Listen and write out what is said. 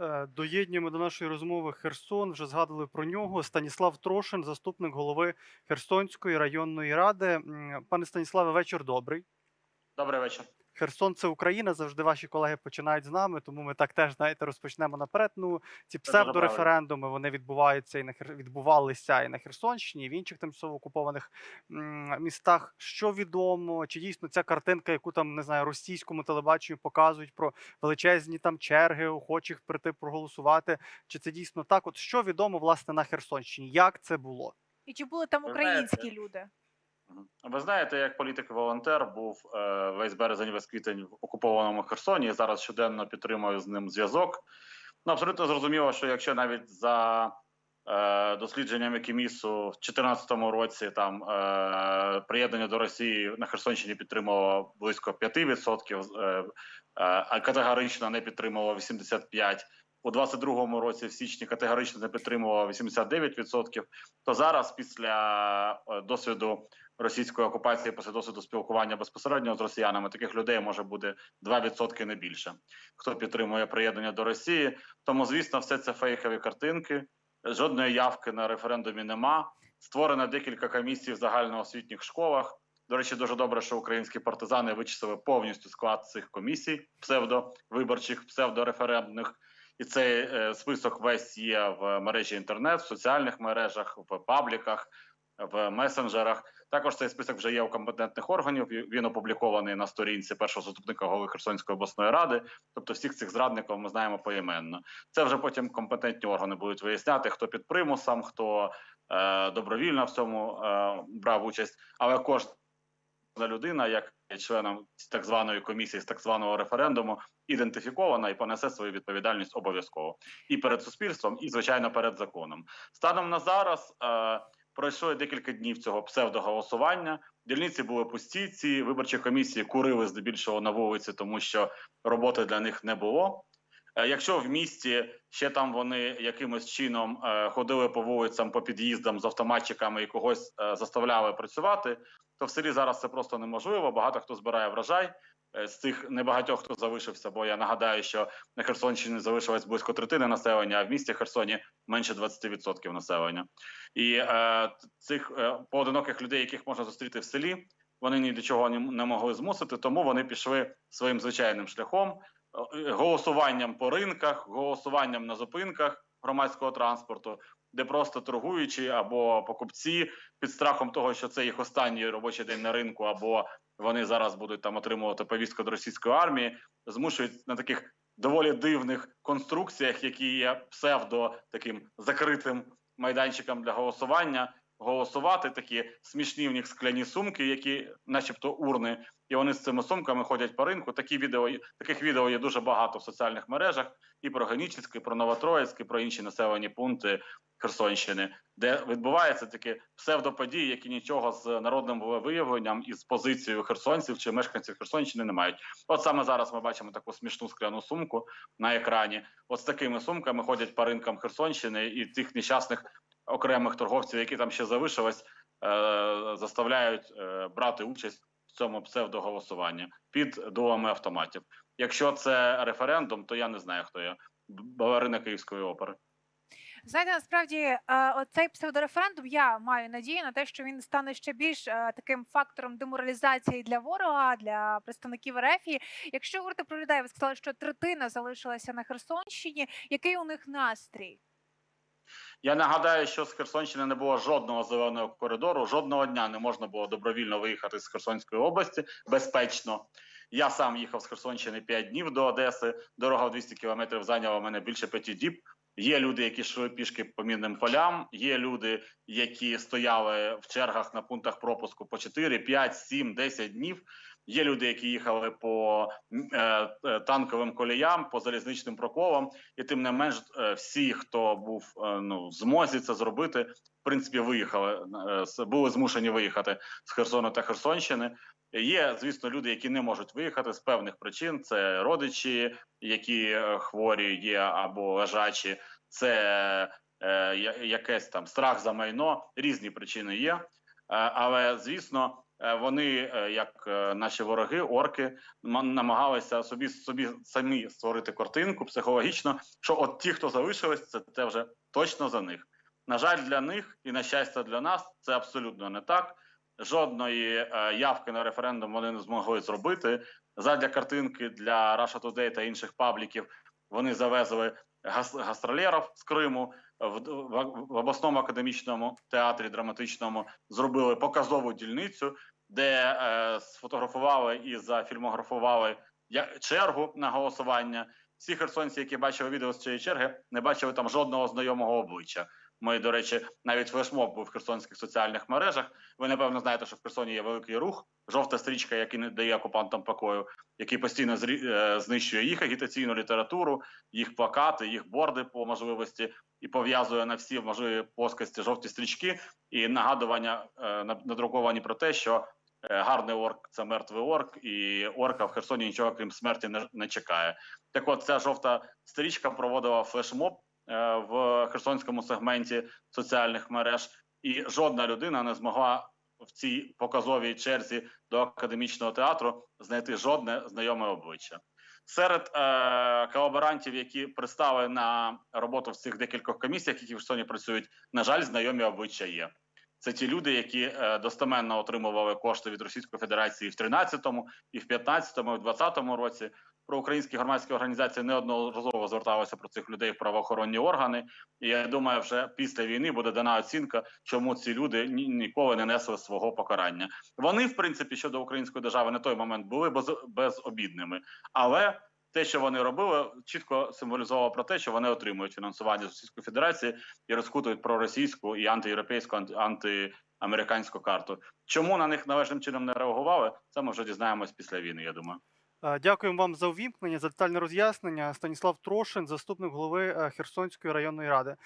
Е, Доєднуємо до нашої розмови Херсон. Вже згадували про нього. Станіслав Трошин, заступник голови Херсонської районної ради. Пане Станіславе, вечір добрий. Добрий вечір. Херсон це Україна. Завжди ваші колеги починають з нами, тому ми так теж знаєте розпочнемо наперед. Ну ці псевдореферендуми вони відбуваються і на Хер... відбувалися і на Херсонщині, і в інших тимчасово окупованих м, містах. Що відомо, чи дійсно ця картинка, яку там не знаю, російському телебаченню показують про величезні там черги охочих прийти проголосувати? Чи це дійсно так? От що відомо власне на Херсонщині? Як це було? І чи були там українські люди? Ви знаєте, як політик-волонтер був е, весь березень, весь квітень в окупованому Херсоні. і Зараз щоденно підтримую з ним зв'язок. Ну, абсолютно зрозуміло, що якщо навіть за е, дослідженнями Кімісу в 2014 році там е, приєднання до Росії на Херсонщині підтримувало близько 5%, е, е, а категорично не підтримувало 85%. У 22-му році в січні категорично не підтримувало 89%, то зараз після е, досвіду російської окупації після досвіду спілкування безпосередньо з росіянами таких людей може бути 2% не більше. Хто підтримує приєднання до Росії? Тому, звісно, все це фейкові картинки. Жодної явки на референдумі нема. Створено декілька комісій в загальноосвітніх школах. До речі, дуже добре, що українські партизани вичислили повністю склад цих комісій псевдовиборчих, псевдореферендних. І цей е, список весь є в мережі інтернет, в соціальних мережах, в пабліках, в месенджерах. Також цей список вже є у компетентних органів. Він опублікований на сторінці першого заступника голови Херсонської обласної ради. Тобто, всіх цих зрадників ми знаємо поіменно. Це вже потім компетентні органи будуть виясняти, хто під примусом, хто е, добровільно в цьому е, брав участь. Але кожна людина, як членом так званої комісії з так званого референдуму, ідентифікована і понесе свою відповідальність обов'язково і перед суспільством, і звичайно перед законом. Станом на зараз. Е, Пройшло декілька днів цього псевдоголосування. Дільниці були пусті. Ці виборчі комісії курили здебільшого на вулиці, тому що роботи для них не було. Е, Якщо в місті ще там вони якимось чином е, ходили по вулицям, по під'їздам з автоматчиками і когось е, заставляли працювати, то в селі зараз це просто неможливо. Багато хто збирає врожай е, з цих небагатьох, хто залишився. Бо я нагадаю, що на Херсонщині залишилось близько третини населення, а в місті Херсоні менше 20% населення. І е, цих е, поодиноких людей, яких можна зустріти в селі, вони ні до чого не, могли змусити, тому вони пішли своїм звичайним шляхом, е, голосуванням по ринках, голосуванням на зупинках громадського транспорту, де просто торгуючі або покупці під страхом того, що це їх останній робочий день на ринку, або вони зараз будуть там отримувати повістку до російської армії, змушують на таких доволі дивних конструкціях, які є псевдо таким закритим майданчиком для голосування. Голосувати такі смішні в них скляні сумки, які, начебто, урни, і вони з цими сумками ходять по ринку. Такі відео таких відео є дуже багато в соціальних мережах, і про Генічеськ, і про Новотроїцьк, і про інші населені пункти Херсонщини, де відбуваються такі псевдоподії, які нічого з народним виявленням і з позицією херсонців чи мешканців Херсонщини не мають. От саме зараз ми бачимо таку смішну скляну сумку на екрані. От з такими сумками ходять по ринкам Херсонщини і тих нещасних окремих торговців, які там ще залишились, е, заставляють е, брати участь в цьому псевдоголосуванні під дулами автоматів. Якщо це референдум, то я не знаю, хто я. Б- Балерина Київської опери. Знаєте, насправді е, оцей псевдореферендум я маю надію на те, що він стане ще більш таким фактором деморалізації для ворога, для представників РФ. Якщо говорити про людей, ви сказали, що третина залишилася на Херсонщині. Який у них настрій? Я нагадаю, що з Херсонщини не було жодного зеленого коридору, жодного дня не можна було добровільно виїхати з Херсонської області безпечно. Я сам їхав з Херсонщини 5 днів до Одеси. Дорога в 200 кілометрів зайняла мене більше 5 діб. Є люди, які йшли пішки по мінним полям. Є люди, які стояли в чергах на пунктах пропуску по 4, 5, 7, 10 днів. Є люди, які їхали по е, е, танковим коліям, по залізничним проколам, і тим не менш, е, всі, хто був е, ну в змозі це зробити, в принципі, виїхали е, були змушені виїхати з Херсону та Херсонщини. Є, звісно, люди, які не можуть виїхати з певних причин. Це родичі, які е, хворі є або лежачі, це е, якесь там страх за майно. Різні причини є. Е, але звісно, вони, е, як е, наші вороги, орки, намагалися собі собі самі створити картинку психологічно, що от ті, хто залишились, це те вже точно за них. На жаль, для них і на щастя для нас це абсолютно не так. Жодної е, явки на референдум вони не змогли зробити. Задля картинки для Russia Today та інших пабліків вони завезли гас- з Криму в, в, в обласному академічному театрі драматичному зробили показову дільницю, де е, сфотографували і зафільмографували чергу на голосування. Всі херсонці, які бачили відео з цієї черги, не бачили там жодного знайомого обличчя. Ми, до речі, навіть флешмоб був в херсонських соціальних мережах. Ви напевно знаєте, що в Херсоні є великий рух, жовта стрічка, який не дає окупантам покою, який постійно зрі- е, знищує їх агітаційну літературу, їх плакати, їх борди по можливості і пов'язує на всі можливі плоскості жовті стрічки і нагадування е, на- надруковані про те, що е, гарний орк це мертвий орк, і орка в Херсоні нічого крім смерті не, не чекає. Так от ця жовта стрічка проводила флешмоб в херсонському сегменті соціальних мереж, і жодна людина не змогла в цій показовій черзі до академічного театру знайти жодне знайоме обличчя. Серед е, колаборантів, які пристали на роботу в цих декількох комісіях, які в Херсоні працюють, на жаль, знайомі обличчя є. Це ті люди, які е, достеменно отримували кошти від Російської Федерації в 13-му, і в 15-му, і в 20-му році. Про українські громадські організації неодноразово зверталися про цих людей в правоохоронні органи. І я думаю, вже після війни буде дана оцінка, чому ці люди ні, ніколи не несли свого покарання. Вони, в принципі, щодо української держави на той момент були без, безобідними, але те, що вони робили, чітко символізувало про те, що вони отримують фінансування з Російської Федерації і розкутують проросійську і антиєвропейську, анти- антиамериканську карту. Чому на них належним чином не реагували? Це ми вже дізнаємось після війни. Я думаю. Е, Дякуємо вам за увімкнення, за детальне роз'яснення. Станіслав Трошин, заступник голови е, Херсонської районної ради.